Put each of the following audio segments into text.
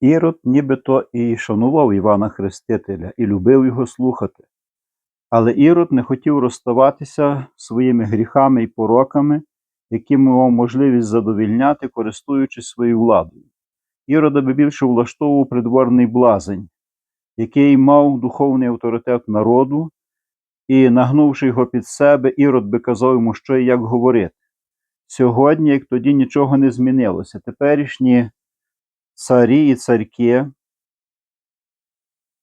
Ірод нібито і шанував Івана Хрестителя і любив його слухати. Але Ірод не хотів розставатися своїми гріхами і пороками, які мав можливість задовільняти, користуючись своєю владою. Ірода би більше влаштовував придворний блазень, який мав духовний авторитет народу, і, нагнувши його під себе, Ірод би казав йому, що і як говорити. Сьогодні, як тоді, нічого не змінилося. Теперішні царі і царки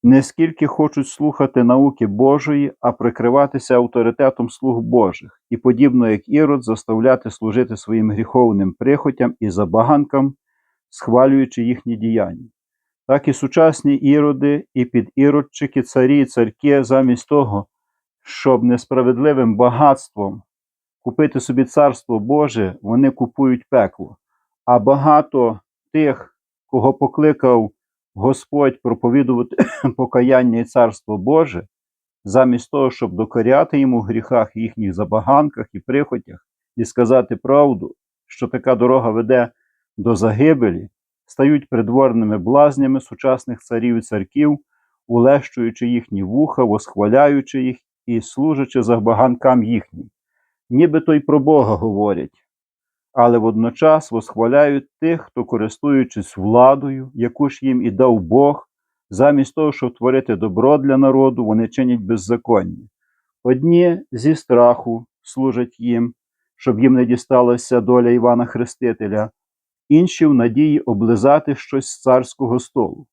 не скільки хочуть слухати науки Божої, а прикриватися авторитетом слуг Божих, і, подібно як Ірод, заставляти служити своїм гріховним прихотям і забаганкам, схвалюючи їхні діяння. Так і сучасні іроди, і підіродчики, царі і царки, замість того, щоб несправедливим багатством купити собі царство Боже, вони купують пекло. А багато тих, кого покликав Господь проповідувати покаяння і царство Боже, замість того, щоб докоряти йому в гріхах, їхніх забаганках і прихотях, і сказати правду, що така дорога веде до загибелі, стають придворними блазнями сучасних царів і царків, улещуючи їхні вуха, восхваляючи їх і служачи забаганкам їхнім. Нібито й про Бога говорять, але водночас восхваляють тих, хто, користуючись владою, яку ж їм і дав Бог, замість того, щоб творити добро для народу, вони чинять беззаконня. Одні зі страху служать їм, щоб їм не дісталася доля Івана Хрестителя, інші в надії облизати щось з царського столу.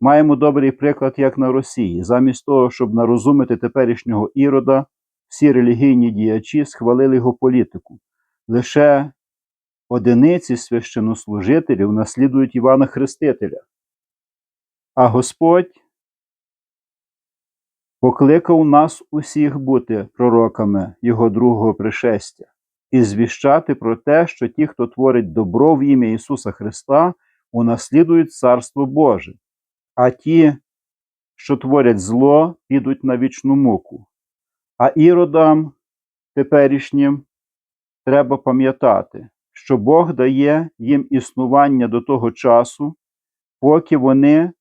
Маємо добрий приклад, як на Росії, замість того, щоб нарозумити теперішнього ірода, всі релігійні діячі схвалили його політику. Лише одиниці священнослужителів наслідують Івана Хрестителя. А Господь покликав нас усіх бути пророками Його другого пришестя і звіщати про те, що ті, хто творить добро в ім'я Ісуса Христа, унаслідують Царство Боже, а ті, що творять зло, підуть на вічну муку. А іродам теперішнім треба пам'ятати, що Бог дає їм існування до того часу, поки вони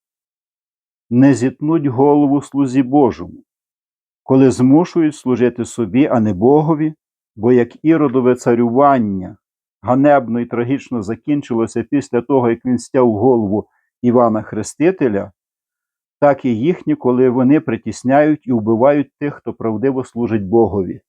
не зітнуть голову слузі Божому, коли змушують служити собі, а не Богові, бо як іродове царювання ганебно і трагічно закінчилося після того, як він стяв голову Івана Хрестителя, так і їхні, коли вони притісняють і вбивають тих, хто правдиво служить Богові.